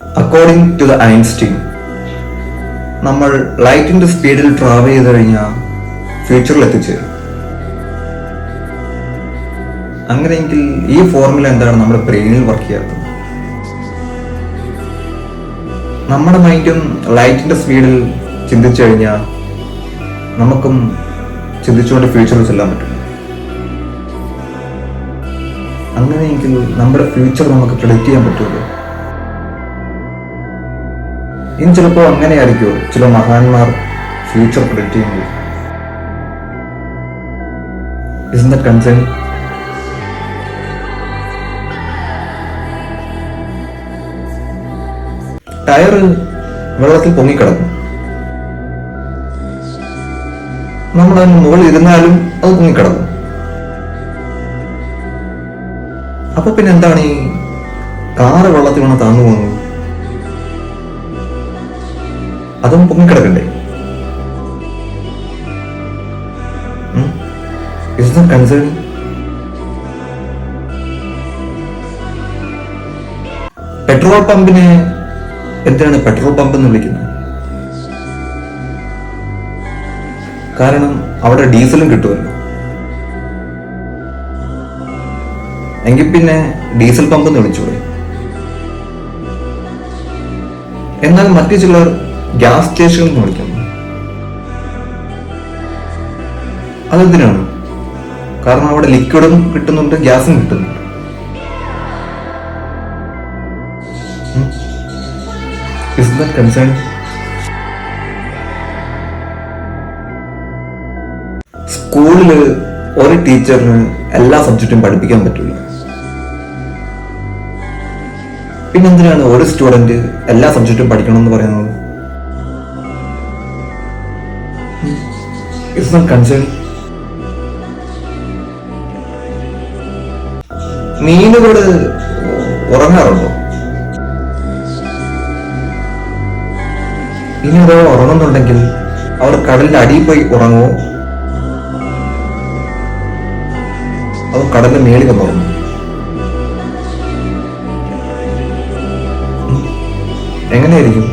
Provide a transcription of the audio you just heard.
According to the Einstein നമ്മൾ ലൈറ്റിന്റെ സ്പീഡിൽ ട്രാവൽ ചെയ്ത് കഴിഞ്ഞാൽ ഫ്യൂച്ചറിൽ എത്തിച്ചേരും. അങ്ങനെയെങ്കിൽ ഈ ഫോർമുല എന്താണ് നമ്മുടെ ബ്രെയിനിൽ വർക്ക് ചെയ്യാത്തത്? നമ്മുടെ മൈൻഡും ലൈറ്റിന്റെ സ്പീഡിൽ ചിന്തിച്ചു കഴിഞ്ഞാൽ നമുക്കും ചിന്തിച്ചുകൊണ്ട് ഫ്യൂച്ചറിൽ ചെല്ലാൻ പറ്റും. അങ്ങനെയെങ്കിൽ നമ്മുടെ ഫ്യൂച്ചർ നമുക്ക് പ്രിഡിക്റ്റ് ചെയ്യാൻ പറ്റുമല്ലോ. ഇനി ചിലപ്പോൾ അങ്ങനെയായിരിക്കുമോ ചില മഹാന്മാർ ഫ്യൂച്ചർ പ്രിഡിക്റ്റ് ചെയ്യുന്നത്. ഇസ് ദ കൺസേൺ ടയർ വെള്ളത്തിൽ പൊങ്ങിക്കിടക്കും നമ്മൾ അതിന് മുകളിൽ ഇരുന്നാലും അത് പൊങ്ങിക്കിടക്കും അപ്പൊ പിന്നെ എന്താണ് ഈ കാറ് വെള്ളത്തിൽ വീണ് താന്നു പോകുന്നത് അതും പൊങ്ങിക്കിടക്കണ്ടേ? കൺസേൺ പെട്രോൾ പമ്പിനെ എന്തിനാണ് പെട്രോൾ പമ്പ് എന്ന് വിളിക്കുന്നത്? കാരണം അവിടെ ഡീസലും കിട്ടുമല്ലോ. എങ്കിൽ പിന്നെ ഡീസൽ പമ്പ് എന്ന് വിളിച്ചുകൂടെ എന്നാൽ മറ്റു ചിലർ ഗ്യാസ് സ്റ്റേഷൻ എന്ന് വിളിക്കുന്നു. അതെന്തിനാണ്? കാരണം അവിടെ ലിക്വിഡും കിട്ടുന്നുണ്ട് ഗ്യാസും കിട്ടുന്നുണ്ട്. കൺസേൺ സ്കൂളിൽ ഒരു ടീച്ചറിന് എല്ലാ സബ്ജക്റ്റും പഠിപ്പിക്കാൻ പറ്റില്ല. പിന്നെന്തിനാണ് ഒരു സ്റ്റുഡന്റ് എല്ലാ സബ്ജക്റ്റും പഠിക്കണം എന്ന് പറയുന്നത്? It's not concerned. മീനുകൾ ഉറങ്ങാറുണ്ടോ? ഇനി അഥവാ ഉറങ്ങുന്നുണ്ടെങ്കിൽ അവർ കടലിന്റെ അടിയിൽ പോയി ഉറങ്ങുമോ? അതോ കടലിന് മേളിൽ വന്ന് ഉറങ്ങും എങ്ങനെയായിരിക്കും?